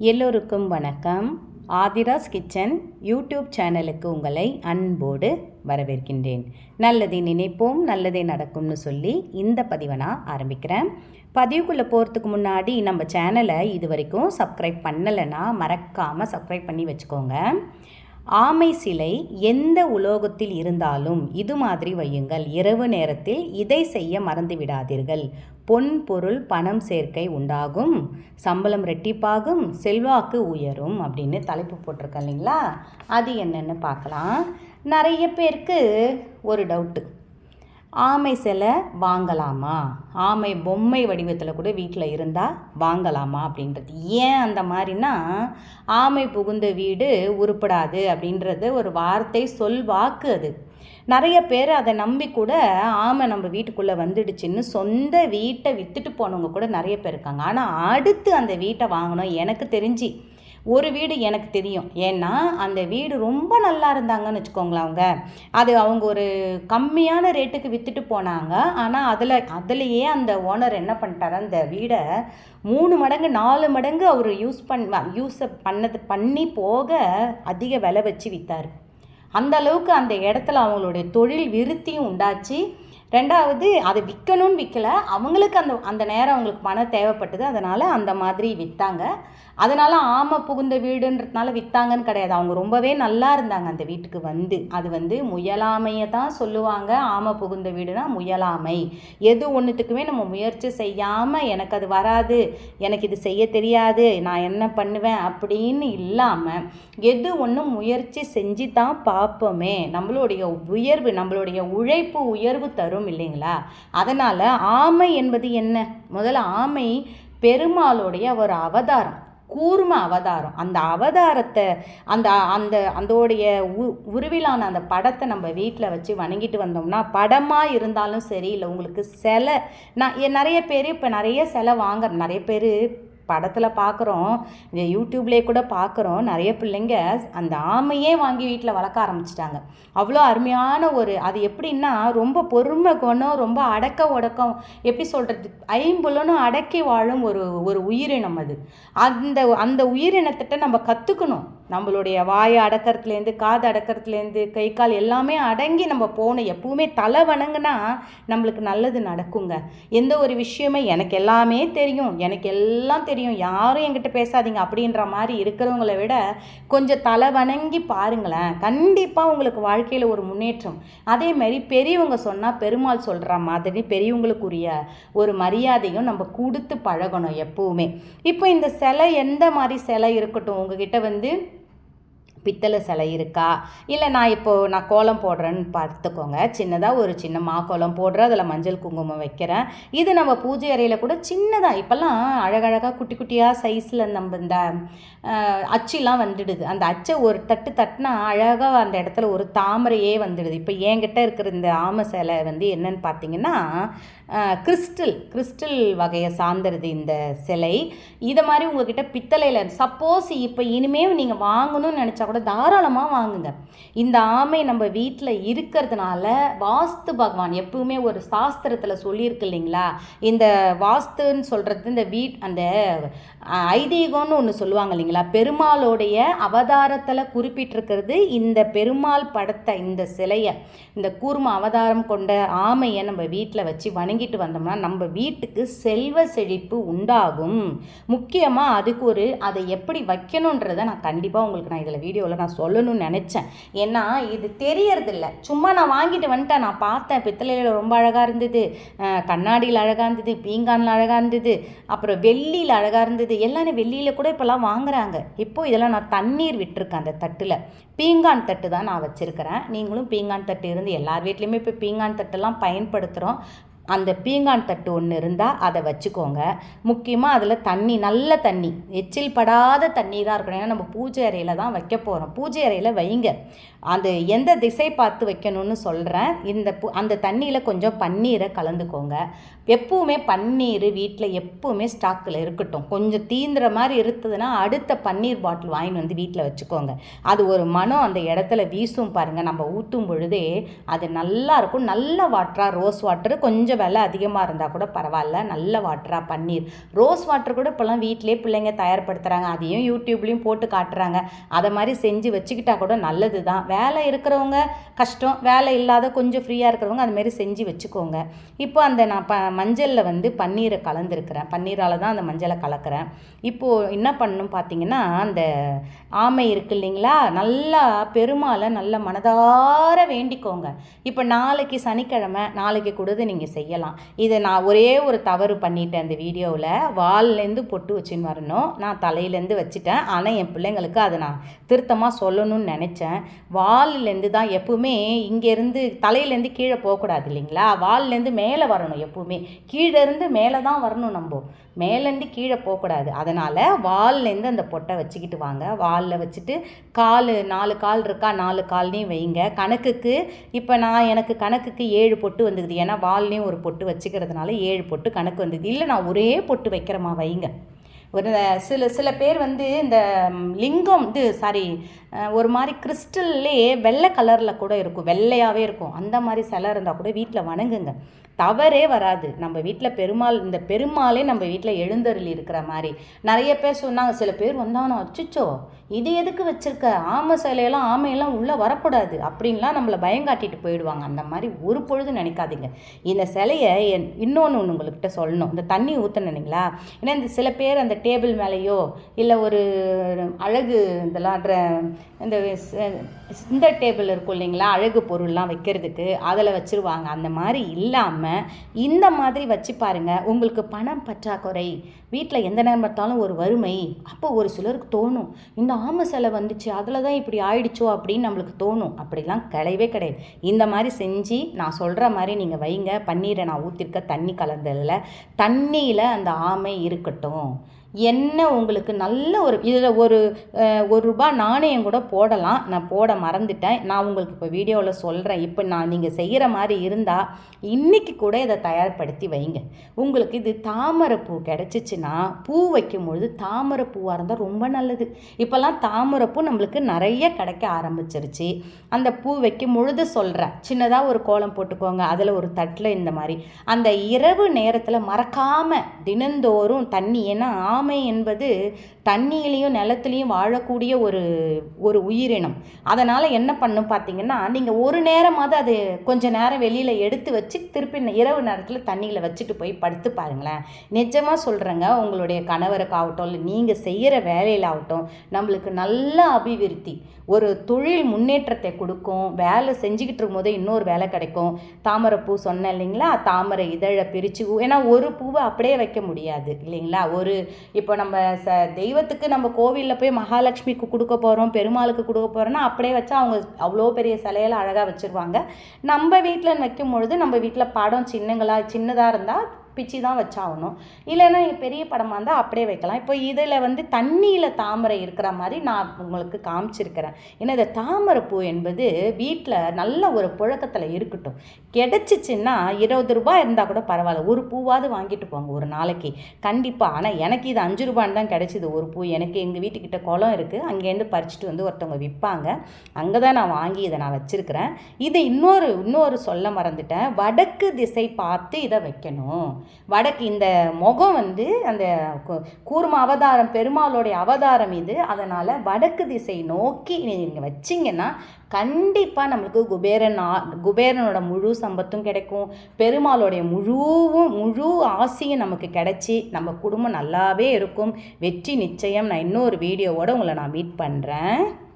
எல்லோருக்கும் வணக்கம். Aadhira's kitchen YouTube சேனலுக்கு உங்களை அன்போடு வரவேற்கின்றேன். நல்லதை நினைப்போம் நல்லதே நடக்கும்னு சொல்லி இந்த பதிவை நான் ஆரம்பிக்கிறேன். பதிவுக்குள்ளே போகிறதுக்கு முன்னாடி நம்ம சேனலை இது வரைக்கும் சப்ஸ்கிரைப் பண்ணலைன்னா மறக்காமல் சப்ஸ்கிரைப் பண்ணி வச்சுக்கோங்க. ஆமை சிலை எந்த உலோகத்தில் இருந்தாலும் இது மாதிரி வையுங்கள். இரவு நேரத்தில் இதை செய்ய மறந்து விடாதீர்கள். பொன் பொருள் பணம் சேர்க்கை உண்டாகும். சம்பளம் ரெட்டிப்பாகும். செல்வாக்கு உயரும் அப்படின்னு தலைப்பு போட்டிருக்கேன் இல்லைங்களா? அது என்னென்னு பார்க்கலாம். நிறைய பேருக்கு ஒரு டவுட்டு ஆமை சிலை வாங்கலாமா? ஆமை பொம்மை வடிவத்தில் கூட வீட்டில் இருந்தால் வாங்கலாமா அப்படின்றது. ஏன் அந்த மாதிரினா ஆமை புகுந்த வீடு உருப்படாது அப்படின்றது ஒரு வார்த்தை சொல் வாக்கு அது. நிறைய பேர் அதை நம்பி கூட ஆமை நம்ம வீட்டுக்குள்ளே வந்துடுச்சுன்னு சொந்த வீட்டை விற்றுட்டு போனவங்க கூட நிறைய பேர் இருக்காங்க. ஆனால் அடுத்து அந்த வீட்டை வாங்கணும் எனக்கு தெரிஞ்சு ஒரு வீடு எனக்கு தெரியும். ஏன்னா அந்த வீடு ரொம்ப நல்லா இருந்தாங்கன்னு வச்சுக்கோங்களேன் அவங்க. அது அவங்க ஒரு கம்மியான ரேட்டுக்கு விற்றுட்டு போனாங்க. ஆனால் அதில் அதுலேயே அந்த ஓனர் என்ன பண்ணிட்டார்? அந்த வீடை மூணு மடங்கு நாலு மடங்கு அவர் யூஸ் பண் யூஸ் பண்ணது பண்ணி போக அதிக விலை வச்சு விற்றார் அந்த அளவுக்கு அந்த இடத்துல அவங்களுடைய தொழில் விருத்தியும் உண்டாச்சு. ரெண்டாவது அதை விற்கணும்னு விற்கல அவங்களுக்கு அந்த அந்த நேரம் அவங்களுக்கு பணம் தேவைப்பட்டது. அதனால் அந்த மாதிரி விற்றாங்க அதனால் ஆமை புகுந்த வீடுன்றதுனால விற்றாங்கன்னு கிடையாது. அவங்க ரொம்பவே நல்லா இருந்தாங்க அந்த வீட்டுக்கு வந்து. அது வந்து முயலாமையை தான் சொல்லுவாங்க. ஆமை புகுந்த வீடுனா முயலாமை. எது ஒன்றுத்துக்குமே நம்ம முயற்சி செய்யாமல் எனக்கு அது வராது. எனக்கு இது செய்ய தெரியாது. நான் என்ன பண்ணுவேன் அப்படின்னு இல்லாமல் எது ஒன்றும் முயற்சி செஞ்சு தான் பார்ப்போமே. நம்மளுடைய உயர்வு நம்மளுடைய உழைப்பு உயர்வு தரும் வரும் இல்லைங்களா? அதனால் ஆமை என்பது என்ன? முதல்ல ஆமை பெருமாளுடைய ஒரு அவதாரம் கூர்ம அவதாரம். அந்த அவதாரத்தை அந்த அந்த அதோடைய உ உருவிலான அந்த படத்தை நம்ம வீட்டில் வச்சு வணங்கிட்டு வந்தோம்னா படமாக இருந்தாலும் சரி இல்லை உங்களுக்கு சிலை நான் நிறைய பேர் இப்போ நிறைய சிலை வாங்க நிறைய பேர் படத்தில் பார்க்குறோம் இந்த யூடியூப்லேயே கூட பார்க்குறோம் நிறைய பிள்ளைங்க அந்த ஆமையே வாங்கி வீட்டில் வளர்க்க ஆரம்பிச்சிட்டாங்க. அவ்வளோ அருமையான ஒரு அது எப்படின்னா ரொம்ப பொறுமை குணம் ரொம்ப அடக்க உடக்கம் எப்படி சொல்கிறது ஐம்புலனும் அடக்கி வாழும் ஒரு ஒரு உயிரினம் அது. அந்த அந்த உயிரினத்திட்ட நம்ம கற்றுக்கணும் நம்மளுடைய வாயை அடக்கிறதுலேருந்து காது அடக்கிறதுலேருந்து கை கால் எல்லாமே அடங்கி நம்ம போகணும் எப்பவுமே தலை வணங்குனா நம்மளுக்கு நல்லது நடக்குங்க. எந்த ஒரு விஷயமே எனக்கு எல்லாமே தெரியும். எனக்கு எல்லாம் தெரியும். யாரும் என்கிட்ட பேசாதீங்க அப்படின்ற மாதிரி இருக்கிறவங்கள விட கொஞ்சம் தலை வணங்கி பாருங்களேன். கண்டிப்பாக உங்களுக்கு வாழ்க்கையில் ஒரு முன்னேற்றம். அதே மாதிரி பெரியவங்க சொன்னால் பெருமாள் சொல்கிற மாதிரி பெரியவங்களுக்குரிய ஒரு மரியாதையும் நம்ம கொடுத்து பழகணும் எப்போவுமே. இப்போ இந்த சிலை எந்த மாதிரி சிலை இருக்கட்டும்? உங்ககிட்ட வந்து பித்தளை சிலை இருக்கா? இல்லை நான் இப்போது நான் கோலம் போடுறேன்னு பார்த்துக்கோங்க. சின்னதாக ஒரு சின்ன மாக்கோலம் போடுறேன். அதில் மஞ்சள் குங்குமம் வைக்கிறேன். இது நம்ம பூஜை அறையில் கூட சின்னதாக இப்போல்லாம் அழகழகாக குட்டி குட்டியாக சைஸில் நம்ம இந்த அச்சுலாம் வந்துடுது. அந்த அச்சை ஒரு தட்டு தட்டினா அழகாக அந்த இடத்துல ஒரு தாமரையே வந்துடுது. இப்போ என்கிட்ட இருக்கிற இந்த ஆமை சிலை வந்து என்னன்னு பார்த்தீங்கன்னா கிறிஸ்டல் கிறிஸ்டல் வகையை சார்ந்துருது இந்த சிலை. இதை மாதிரி உங்ககிட்ட பித்தளையில் சப்போஸ் இப்போ இனிமேல் நீங்கள் வாங்கணும்னு நினச்சா கூட தாராளமாக வாங்குங்க. இந்த ஆமை நம்ம வீட்டில் இருக்கிறதுனால வாஸ்து பகவான் எப்பவுமே ஒரு சாஸ்திரத்தில் சொல்லியிருக்கு இல்லைங்களா? இந்த வாஸ்துன்னு சொல்கிறது இந்த வீட் அந்த ஐதீகம்னு ஒன்று சொல்லுவாங்க இல்லைங்களா? பெருமாளோடைய அவதாரத்தில் குறிப்பிட்டிருக்கிறது இந்த பெருமாள் படத்தை இந்த சிலையை இந்த கூர்ம அவதாரம் கொண்ட ஆமையை நம்ம வீட்டில் வச்சு வணங்கிட்டு வந்தோம்னா நம்ம வீட்டுக்கு செல்வ செழிப்பு உண்டாகும். முக்கியமாக அதுக்கு ஒரு அதை எப்படி வைக்கணுன்றதை நான் கண்டிப்பாக உங்களுக்கு நான் இதில் வீடியோவில் நான் சொல்லணும்னு நினச்சேன். ஏன்னா இது தெரியறதில்ல. சும்மா நான் வாங்கிட்டு வந்துட்டேன். நான் பார்த்தேன். பித்தளையில் ரொம்ப அழகாக இருந்தது. கண்ணாடியில் அழகாக இருந்தது. பீங்கானில் அழகாக இருந்தது. அப்புறம் வெள்ளியில் அழகாக இருந்தது. எல்லாமே வெள்ளியில் கூட இப்போல்லாம் வாங்குறாங்க. இப்போ இதெல்லாம் நான் தண்ணீர் விட்டுருக்கேன் அந்த தட்டில். பீங்கான் தட்டு தான் நான் வச்சுருக்கிறேன். நீங்களும் பீங்கான் தட்டு இருந்து எல்லார் வீட்லேயுமே இப்போ பீங்கான் தட்டெல்லாம் பயன்படுத்துகிறோம் அந்த பீங்கான் தட்டு ஒன்று இருந்தால் அதை வச்சுக்கோங்க. முக்கியமாக அதில் தண்ணி நல்ல தண்ணி. எச்சில் படாத தண்ணி தான் இருக்கணும். ஏன்னா நம்ம பூஜை அறையில் தான் வைக்க போகிறோம் பூஜை அறையில் வைங்க. அது எந்த திசை பார்த்து வைக்கணும்னு சொல்கிறேன் இந்த அந்த தண்ணியில் கொஞ்சம் பன்னீரை கலந்துக்கோங்க. எப்பவுமே பன்னீர் வீட்டில் எப்பவுமே ஸ்டாக்கில் இருக்கட்டும். கொஞ்சம் தீந்துற மாதிரி இருந்ததுன்னா அடுத்த பன்னீர் பாட்டில் வாங்கின்னு வந்து வீட்டில் வச்சுக்கோங்க. அது ஒரு மனம் அந்த இடத்துல வீசும் பாருங்கள் நம்ம ஊற்றும் பொழுதே அது நல்லா இருக்கும். நல்ல வாட்டராக ரோஸ் வாட்டர் கொஞ்சம் விலை அதிகமாக இருந்தால் கூட பரவாயில்ல. நல்ல வாட்டராக பன்னீர். ரோஸ் வாட்டர் கூட இப்போல்லாம் வீட்டிலே பிள்ளைங்க தயார்படுத்துகிறாங்க அதையும் யூடியூப்லேயும் போட்டு காட்டுறாங்க. அதை மாதிரி செஞ்சு வச்சுக்கிட்டா கூட நல்லது தான் வேலை இருக்கிறவங்க கஷ்டம். வேலை இல்லாத கொஞ்சம் ஃப்ரீயாக இருக்கிறவங்க அதுமாரி செஞ்சு வச்சுக்கோங்க. இப்போ அந்த நான் ப மஞ்சளில் வந்து பன்னீரை கலந்துருக்கிறேன். பன்னீரால் தான் அந்த மஞ்சளை கலக்கிறேன். இப்போது என்ன பண்ணணும் பார்த்தீங்கன்னா அந்த ஆமை இருக்கு இல்லைங்களா? நல்லா பெருமாளை நல்ல மனதார வேண்டிக்கோங்க. இப்போ நாளைக்கு சனிக்கிழமை நாளைக்கு கூட நீங்கள் செய்யலாம். இதை நான் ஒரே ஒரு தவறு பண்ணிட்டேன் அந்த வீடியோவில். வால்லேருந்து பொட்டு வச்சுன்னு வரணும். நான் தலையிலேருந்து வச்சுட்டேன். ஆனால் என் பிள்ளைங்களுக்கு அதை நான் திருத்தமாக சொல்லணும்னு நினச்சேன். வால்லேருந்து தான் எப்பவுமே இங்கேருந்து தலையிலேருந்து கீழே போகக்கூடாது இல்லைங்களா? வால்லேருந்து மேலே வரணும் எப்பவுமே. கீழேருந்து மேலே தான் வரணும் நம்ம. மேலேருந்து கீழே போகக்கூடாது. அதனால் வால்லேருந்து அந்த பொட்டை வச்சுக்கிட்டு வாங்க. வாலில் வச்சுட்டு கால் நாலு கால் இருக்கா நாலு கால்லையும் வைங்க. கணக்குக்கு இப்போ நான் எனக்கு கணக்குக்கு ஏழு பொட்டு வந்துக்குது. ஏன்னா வால்லையும் ஒரு பொட்டு வச்சுக்கிறதுனால ஏழு பொட்டு கணக்கு வந்தது இல்லை நான் ஒரே பொட்டு வைக்கிறமா வைங்க. ஒரு சில சில பேர் வந்து இந்த லிங்கம் இது சாரி ஒரு மாதிரி கிறிஸ்டல்லே வெள்ளை கலரில் கூட இருக்கும். வெள்ளையாகவே இருக்கும். அந்த மாதிரி சிலை இருந்தால் கூட வீட்டில் வணங்குங்க. தவறே வராது. நம்ம வீட்டில் பெருமாள் இந்த பெருமாளே நம்ம வீட்டில் எழுந்தருளி இருக்கிற மாதிரி. நிறைய பேர் சொன்னாங்க சில பேர் வந்தானோ அச்சுச்சோ இது எதுக்கு வச்சிருக்க? ஆமை சிலையெல்லாம் ஆமையெல்லாம் உள்ளே வரக்கூடாது அப்படின்லாம் நம்மளை பயங்காட்டிட்டு போயிடுவாங்க. அந்த மாதிரி ஒரு பொழுது நினைக்காதீங்க. இந்த சிலையை என் இன்னொன்று ஒன்று உங்கள்கிட்ட சொல்லணும். இந்த தண்ணி ஊற்றணுங்களா ஏன்னா இந்த சில பேர் அந்த டேபிள் மேலேயோ இல்லை ஒரு அழகு இதெல்லாம் இந்த இந்த டேபிள் இருக்கும் இல்லைங்களா? அழகு பொருள்லாம் வைக்கிறதுக்கு அதில் வச்சுருவாங்க. அந்த மாதிரி இல்லாமல் இந்த மாதிரி வச்சு பாருங்கள் உங்களுக்கு பணம் பற்றாக்குறை. வீட்டில் எந்த நேரம் பார்த்தாலும் ஒரு வறுமை. அப்போ ஒரு சிலருக்கு தோணும் இந்த ஆமை செலை வந்துச்சு அதில் தான் இப்படி ஆயிடுச்சோ அப்படின்னு நம்மளுக்கு தோணும். அப்படிலாம் கிடையவே கிடையாது. இந்த மாதிரி செஞ்சு நான் சொல்கிற மாதிரி நீங்கள் வைங்க. பன்னீரை நான் ஊற்றிருக்க தண்ணி கலந்ததில் தண்ணியில் அந்த ஆமை இருக்கட்டும். என்ன உங்களுக்கு நல்ல ஒரு இதில் ஒரு ஒரு ரூபா நாணயம் கூட போடலாம். நான் போட மறந்துட்டேன். நான் உங்களுக்கு இப்போ வீடியோவில் சொல்கிறேன் இப்போ நான் நீங்கள் செய்கிற மாதிரி இருந்தால் இன்றைக்கி கூட இதை தயார்படுத்தி வைங்க. உங்களுக்கு இது தாமரைப்பூ கிடச்சிச்சின்னா பூ வைக்கும்பொழுது தாமரை தாமரைப்பூவாக இருந்தால் ரொம்ப நல்லது. இப்போல்லாம் தாமரைப்பூ நம்மளுக்கு நிறைய கிடைக்க ஆரம்பிச்சிருச்சு. அந்த பூ வைக்கும் பொழுது சொல்கிறேன் சின்னதாக ஒரு கோலம் போட்டுக்கோங்க. அதில் ஒரு தட்டில் இந்த மாதிரி. அந்த இரவு நேரத்தில் மறக்காமல் தினந்தோறும் தண்ணி ஏன்னா ஆமை என்பது தண்ணியிலையும் நிலத்துலையும் வாழக்கூடிய ஒரு ஒரு உயிரினம். அதனால் என்ன பண்ணும் பார்த்தீங்கன்னா நீங்கள் ஒரு நேரமாவது அது கொஞ்ச நேரம் வெளியில் எடுத்து வச்சு திருப்பி இரவு நேரத்தில் தண்ணியில் வச்சுட்டு போய் படுத்து பாருங்களேன். நிஜமாக சொல்கிறேங்க உங்களுடைய கணவருக்காகட்டும் இல்லை நீங்கள் செய்கிற வேலையிலாகட்டும் நம்மளுக்கு நல்ல அபிவிருத்தி. ஒரு தொழில் முன்னேற்றத்தை கொடுக்கும் வேலை செஞ்சுக்கிட்டு இருக்கும்போதே இன்னொரு வேலை கிடைக்கும். தாமரைப்பூ சொன்னேன் இல்லைங்களா? தாமரை இதழை பிரித்து ஏன்னா ஒரு பூவை அப்படியே வைக்க முடியாது இல்லைங்களா? ஒரு இப்போ நம்ம ச தெய்வத்துக்கு நம்ம கோவிலில் போய் மகாலட்சுமிக்கு கொடுக்க போகிறோம் பெருமாளுக்கு கொடுக்க போகிறோன்னா அப்படியே வச்சா அவங்க அவ்வளோ பெரிய சிலையில அழகாக வச்சுருவாங்க. நம்ம வீட்டில் வைக்கும் பொழுது நம்ம வீட்டில் படம் சின்னங்களா சின்னதாக இருந்தால் பிச்சு தான் வச்சாகணும். இல்லைன்னா பெரிய படமாக இருந்தால் அப்படியே வைக்கலாம். இப்போ இதில் வந்து தண்ணியில் தாமரை இருக்கிற மாதிரி நான் உங்களுக்கு காமிச்சிருக்கிறேன். ஏன்னா இந்த தாமரைப்பூ என்பது வீட்டில் நல்ல ஒரு புழக்கத்தில் இருக்கட்டும். கிடச்சிச்சின்னா இருபது ரூபாய் இருந்தால் கூட பரவாயில்ல. ஒரு பூவாவது வாங்கிட்டு போங்க ஒரு நாளைக்கு. கண்டிப்பாக ஆனால் எனக்கு இது அஞ்சு ரூபான்னு தான் கிடைச்சிது. ஒரு பூ எனக்கு எங்கள் வீட்டுக்கிட்ட குளம் இருக்குது அங்கேருந்து பறிச்சுட்டு வந்து ஒருத்தவங்க விற்பாங்க. அங்கே தான் நான் வாங்கி இதை நான் வச்சுருக்கிறேன். இது இன்னொரு இன்னொரு சொல்ல மறந்துட்டேன். வடக்கு திசை பார்த்து இதை வைக்கணும். வடக்கு இந்த முகம் வந்து அந்த கூர்ம அவதாரம் பெருமாளுடைய அவதாரம் இது. அதனால் வடக்கு திசை நோக்கி நீங்கள் வச்சிங்கன்னா கண்டிப்பாக நம்மளுக்கு குபேரன் ஆ- குபேரனோட முழு சம்பத்தும் கிடைக்கும். பெருமாளுடைய முழுவும் முழு ஆசையும் நமக்கு கிடைச்சி நம்ம குடும்பம் நல்லாவே இருக்கும். வெற்றி நிச்சயம். நான் இன்னொரு வீடியோவோட உங்களை நான் மீட் பண்ணுறேன்